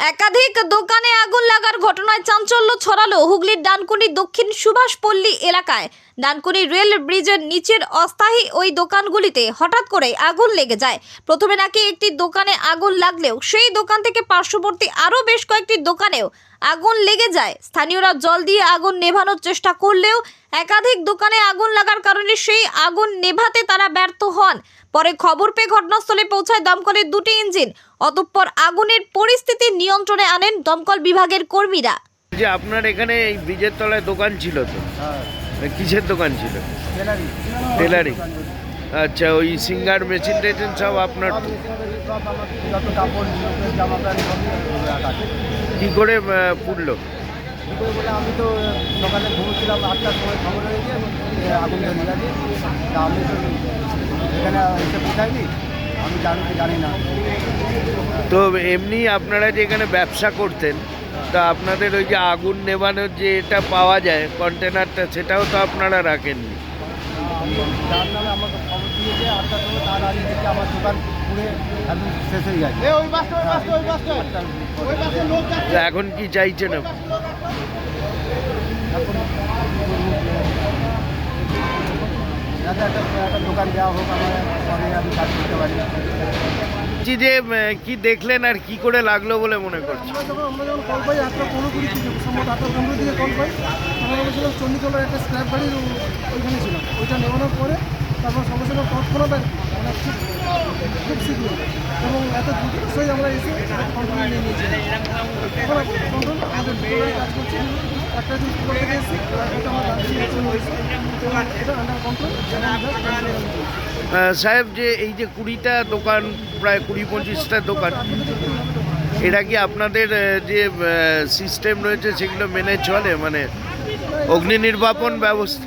একাধিক দোকানে আগুন লাগার ঘটনায় চাঞ্চল্য ছড়ালো হুগলির ডানকুনি দক্ষিণ সুভাষপল্লী এলাকায়। ডানকুনি রেল ব্রিজের নিচের অস্থায়ী ওই দোকানগুলিতে হঠাৎ করে আগুন লেগে যায়। প্রথমে নাকি একটি দোকানে আগুন লাগলেও সেই দোকান থেকে পার্শ্ববর্তী আরও বেশ কয়েকটি দোকানেও আগুন লেগে যায়। স্থানীয়রা জল দিয়ে আগুন নেভানোর চেষ্টা করলেও একাধিক দোকানে আগুন লাগার কারণে সেই আগুন নেভাতে তারা ব্যর্থ হন। পরে খবর পেয়ে ঘটনাস্থলে পৌঁছায় দমকলের দুটি ইঞ্জিন। অতঃপর আগুনের পরিস্থিতি নিয়ন্ত্রণে আনেন দমকল বিভাগের কর্মীরা। যে আপনার এখানে এই ব্রিজের তলায় দোকান ছিল তো? হ্যাঁ। কিসের দোকান ছিল? টেলারি টেলারিং আচ্ছা ওই সিঙ্গার মেশিন টেশিন সব আপনার আমার কি করে পুড়লো আমি তো সকালে আটটার সময় খবর হয়ে গিয়ে আগুন আমি এখানে আমি জানি কি জানি না তো এমনি আপনারা যে এখানে ব্যবসা করতেন, তা আপনাদের ওই যে আগুন নেভানোর যে এটা পাওয়া যায় কন্টেনারটা সেটাও তো আপনারা রাখেননি? আমি দিয়েছে আটটার সময় তার আগে থেকে আমার দোকান পুড়ে একদম শেষ হয়ে গেছে। পরে। এখন কি চাইছেন একটা দোকান দেওয়া হোক আমার পরে আমি কাজ করতে পারি। যে কি দেখলেন আর কি করে লাগল বলে মনে করছি? আমরা যখন কল পাই আটটা পনেরো কুড়ি থেকে সম্ভবত আটটা পনেরো দিকে কল পাই আমরা বলেছিলাম চণ্ডীতলার একটা স্ক্র্যাপ গাড়ি ওইখানে ছিল ওইটা নেওয়ানোর পরে তারপর সঙ্গে সঙ্গে তৎক্ষণাৎ মানে খুব খুব শীঘ্র এবং এত দ্রুতই আমরা এসে কন্ট্রোলে নিয়ে নিয়েছি। এখন কন্ট্রোল আমাদের কাজ করছে। একটা থেকে এসে এটা আমার হয়েছে এটা আন্ডার কন্ট্রোল সাহেব যে এই যে কুড়িটা দোকান প্রায় কুড়ি পঁচিশটা দোকান এটা কি আপনাদের যে সিস্টেম রয়েছে সেগুলো মেনে চলে? মানে অগ্নি নির্বাপন ব্যবস্থা